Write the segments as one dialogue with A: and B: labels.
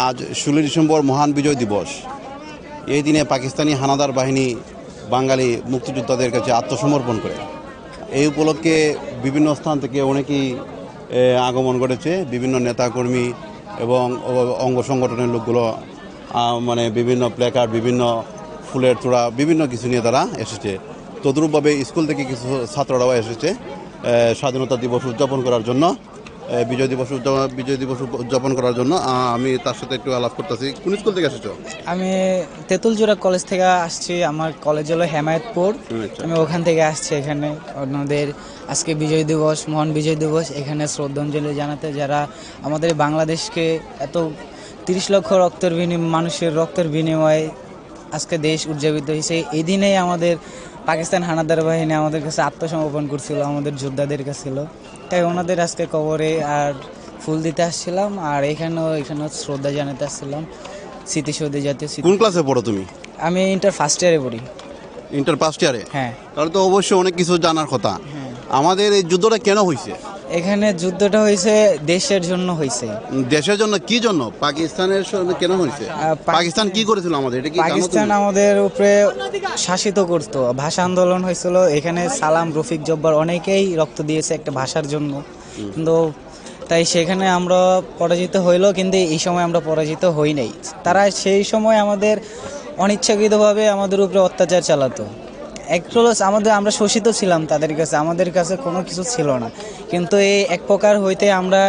A: আজ ষোলোই ডিসেম্বর মহান বিজয় দিবস। এই দিনে পাকিস্তানি হানাদার বাহিনী বাঙালি মুক্তিযোদ্ধাদের কাছে আত্মসমর্পণ করে। এই উপলক্ষে বিভিন্ন স্থান থেকে অনেকেই আগমন ঘটেছে। বিভিন্ন নেতাকর্মী এবং অঙ্গ সংগঠনের লোকগুলো মানে বিভিন্ন প্ল্যাকার্ড বিভিন্ন ফুলের তোড়া, বিভিন্ন কিছু নিয়ে তারা এসেছে। তদ্রূপভাবে স্কুল থেকে কিছু ছাত্ররাও এসেছে স্বাধীনতা দিবস উদযাপন করার জন্য। বিজয় দিবস উদযাপন বিজয় দিবস উদযাপন করার জন্য আমি তার সাথে একটু আলাপ করতেছি। কোন স্কুল থেকে এসেছ?
B: আমি তেঁতুলজোড়া কলেজ থেকে আসছি আমার কলেজ হলো হেমায়তপুর।
A: আচ্ছা।
B: আমি ওখান থেকে আসছি এখানে। ওনাদের আজকে বিজয় দিবস মহান বিজয় দিবস এখানে শ্রদ্ধাঞ্জলি জানাতে যারা আমাদের বাংলাদেশকে এত তিরিশ লক্ষ রক্তের বিনিময় মানুষের রক্তের বিনিময়ে আজকে দেশ উদযাপিত হয়েছে। এই দিনেই আমাদের পাকিস্তান হানাদার বাহিনী আমাদের কাছে আত্মসমর্পণ করছিল আমাদের যোদ্ধাদের কাছে ছিল। তাই ওনাদের আজকে কবরে আর ফুল দিতে আসছিলাম আর এখানেও এখানেও শ্রদ্ধা জানাতে আসছিলাম। স্মৃতিসৌধে জাতীয় স্মৃতি
A: কোন ক্লাসে পড়ো তুমি?
B: আমি ইন্টার ফার্স্ট ইয়ারে পড়ি।
A: ইন্টার ফার্স্ট ইয়ারে
B: হ্যাঁ।
A: তাহলে তো অবশ্যই অনেক কিছু জানার কথা।
B: হ্যাঁ।
A: আমাদের এই যুদ্ধটা কেন হয়েছে
B: এখানে যুদ্ধটা হয়েছে দেশের জন্য হয়েছে।
A: দেশের জন্য কি জন্য? পাকিস্তানের কেন হয়েছে?
B: পাকিস্তান-
A: পাকিস্তান কি করেছিল আমাদের? এটা কি
B: পাকিস্তান আমাদের উপরে শাসিত করতো। ভাষা আন্দোলন হয়েছিল। এখানে সালাম রফিক জব্বার অনেকেই রক্ত দিয়েছে একটা ভাষার জন্য। কিন্তু তাই সেখানে আমরা পরাজিত হইল কিন্তু এই সময় আমরা পরাজিত হই নাই। তারা সেই সময় আমাদের অনিচ্ছাকৃতভাবে আমাদের উপরে অত্যাচার চালাতো। একটু আমাদের আমরা শোষিত ছিলাম তাদের কাছে আমাদের কাছে কোনো কিছু ছিল না। কিন্তু এই এক প্রকার হইতে আমরা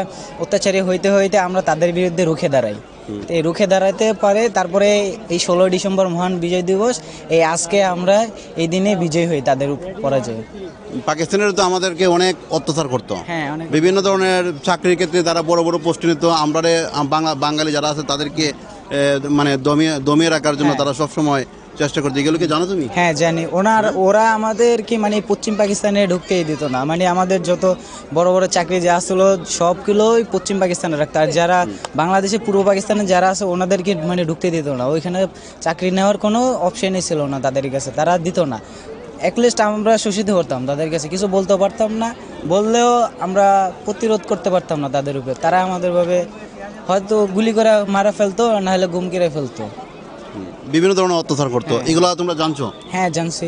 B: অত্যাচারী হইতে হইতে আমরা তাদের বিরুদ্ধে রুখে দাঁড়াই। এই রুখে দাঁড়াতে পারে তারপরে এই ষোলোই ডিসেম্বর মহান বিজয় দিবস এই আজকে আমরা এই দিনে বিজয় হই তাদের পরাজয়।
A: পাকিস্তানের তো আমাদেরকে অনেক অত্যাচার করতো।
B: হ্যাঁ অনেক।
A: বিভিন্ন ধরনের চাকরির ক্ষেত্রে তারা বড় বড় পোস্ট নিত। আমরা বাঙালি যারা আছে তাদেরকে মানে দমিয়ে দমিয়ে রাখার জন্য
B: হ্যাঁ।
A: তারা সবসময় চেষ্টা করতে। এগুলো কি জানো তুমি?
B: হ্যাঁ জানি। ওনার ওরা আমাদেরকে মানে পশ্চিম পাকিস্তানে ঢুকতেই দিত না। মানে আমাদের যত বড় বড় চাকরি যা আসলো সবগুলোই পশ্চিম পাকিস্তানে রাখতো। আর যারা বাংলাদেশে পূর্ব পাকিস্তানে যারা আছে ওনাদেরকে মানে ঢুকতে দিত না। ওইখানে চাকরি নেওয়ার কোনো অপশনই ছিল না তাদের কাছে। তারা দিত না। অ্যাটলিস্ট আমরা শোষিত করতাম তাদের কাছে। কিছু বলতে পারতাম না। বললেও আমরা প্রতিরোধ করতে পারতাম না তাদের উপরে। তারা আমাদের ভাবে হয়তো গুলি করে মারা ফেলতো না হলে গুম করে ফেলতো।
A: বিভিন্ন ধরনের অত্যাচার করতো। এগুলো তোমরা জানছো?
B: হ্যাঁ জানছি।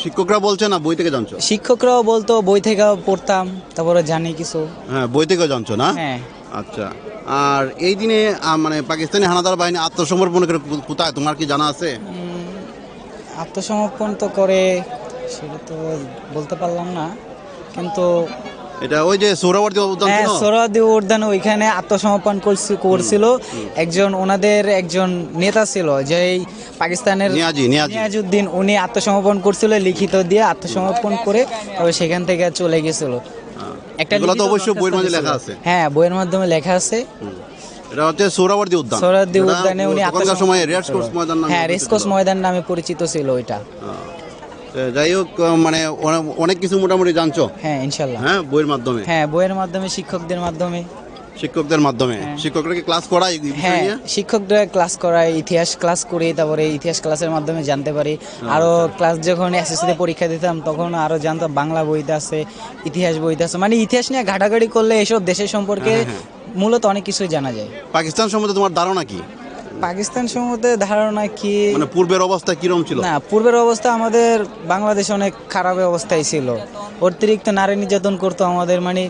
A: শিক্ষকরা বলছে না বই থেকে জানছো?
B: শিক্ষকরাও বলতো বই থেকেও পড়তাম তারপরে জানি কিছু।
A: হ্যাঁ বই থেকেও জানছো না?
B: হ্যাঁ।
A: আচ্ছা। আর এই দিনে মানে পাকিস্তানি হানাদার বাহিনী আত্মসমর্পণ করে কোথায়? তোমার কি জানা আছে?
B: আত্মসমর্পণ তো করে সেটা তো বলতে পারলাম না। কিন্তু
A: এটা ওই যে সৌরাবর্তী উদ্যান
B: হ্যাঁ সোহরাওয়ার্দী উদ্যান ওইখানে আত্মসমর্পণ করছি- করছিল। একজন ওনাদের একজন নেতা ছিল যে পাকিস্তানের
A: নিয়াজি নিয়াজি।
B: নিয়াজউদ্দিন উনি আত্মসমর্পণ করছিল লিখিত দিয়ে আত্মসমর্পণ করে তবে সেখান থেকে চলে গেছিল। একটা
A: এগুলো তো অবশ্যই বইয়ের লেখা আছে।
B: হ্যাঁ বইয়ের মাধ্যমে লেখা আছে।
A: এটা হচ্ছে সৌরাবর্তী উদ্যান।
B: সোহরাওয়ার্দী উদ্যানে উনি আত্মসমর্পণ
A: সময়
B: করছিল।
A: রেড কোর্স ময়দান নামে
B: হ্যাঁ
A: পরিচিত
B: রেসকোর্স
A: ছিল।
B: ময়দান নামে পরিচিত ছিল ওইটা।
A: হ্যাঁ। যাই হোক মানে অনেক কিছু মোটামুটি জানছো?
B: হ্যাঁ ইনশাল্লাহ।
A: হ্যাঁ বইয়ের মাধ্যমে?
B: হ্যাঁ বইয়ের মাধ্যমে শিক্ষকদের মাধ্যমে।
A: শিক্ষকদের মাধ্যমে? শিক্ষকরা কি ক্লাস করায়
B: হ্যাঁ শিক্ষকরা ক্লাস করায় ইতিহাস ক্লাস করে তারপরে ইতিহাস ক্লাসের মাধ্যমে জানতে পারি। আরও ক্লাস যখন এসএসসিতে পরীক্ষা দিতাম তখন আরও জানতাম বাংলা বইতে আছে ইতিহাস বইতে আছে। মানে ইতিহাস নিয়ে ঘাটাঘাটি করলে এসব দেশের সম্পর্কে
A: হ্যাঁ,
B: মূলত অনেক কিছুই জানা যায়।
A: পাকিস্তান সম্বন্ধে তোমার ধারণা কি?
B: পাকিস্তান সম্বন্ধে ধারণা কি?
A: মানে পূর্বের অবস্থা কিরম ছিল?
B: না পূর্বের অবস্থা আমাদের বাংলাদেশ অনেক খারাপ অবস্থায় ছিল। অতিরিক্ত নারী নির্যাতন করতো আমাদের মানে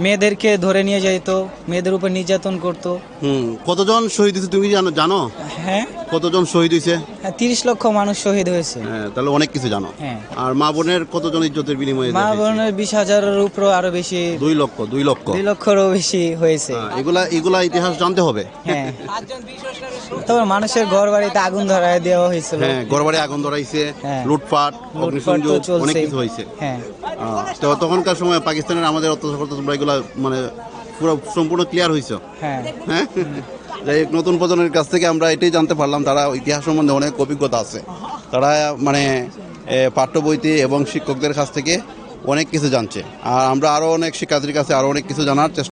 B: মেয়েদেরকে ধরে নিয়ে যাইতো মেয়েদের উপর নির্যাতন করতো।
A: হুম কতজন শহীদ হয়েছে তুমি কি জানো জানো?
B: হ্যাঁ।
A: কতজন শহীদ হয়েছে?
B: হ্যাঁ তিরিশ লক্ষ মানুষ শহীদ হয়েছে।
A: হ্যাঁ তাহলে অনেক কিছু জানো।
B: হ্যাঁ।
A: আর মা বোনের কতজন ইজ্জতের বিনিময়ে
B: মা বোনের বিশ হাজারের উপর আরও বেশি
A: দুই লক্ষ দুই লক্ষ।
B: দুই লক্ষেরও বেশি হয়েছে।
A: হ্যাঁ, এগুলা এগুলা ইতিহাস জানতে হবে।
B: হ্যাঁ। তারপর মানুষের ঘর বাড়িতে আগুন ধরায় দেওয়া হয়েছিল।
A: হ্যাঁ গড়বাড়ি আগুন ধরাইছে
B: হ্যাঁ।
A: লুটপাট
B: লুটপাট তো
A: অগ্নিসংযোগ অনেক কিছু হয়েছে।
B: হ্যাঁ।
A: তো তখনকার সময় পাকিস্তানের আমাদের অত্যাচার করতে তোমরা এগুলা মানে পুরো সম্পূর্ণ ক্লিয়ার হয়েছে
B: হ্যাঁ।
A: হ্যাঁ? যাই হোক নতুন প্রজন্মের কাছ থেকে আমরা এটাই জানতে পারলাম তারা ইতিহাস সম্বন্ধে অনেক অভিজ্ঞতা আছে। তারা মানে পাঠ্য বইতে এবং শিক্ষকদের কাছ থেকে অনেক কিছু জানছে। আর আমরা আরও অনেক শিক্ষার্থীর কাছে আরও অনেক কিছু জানার চেষ্টা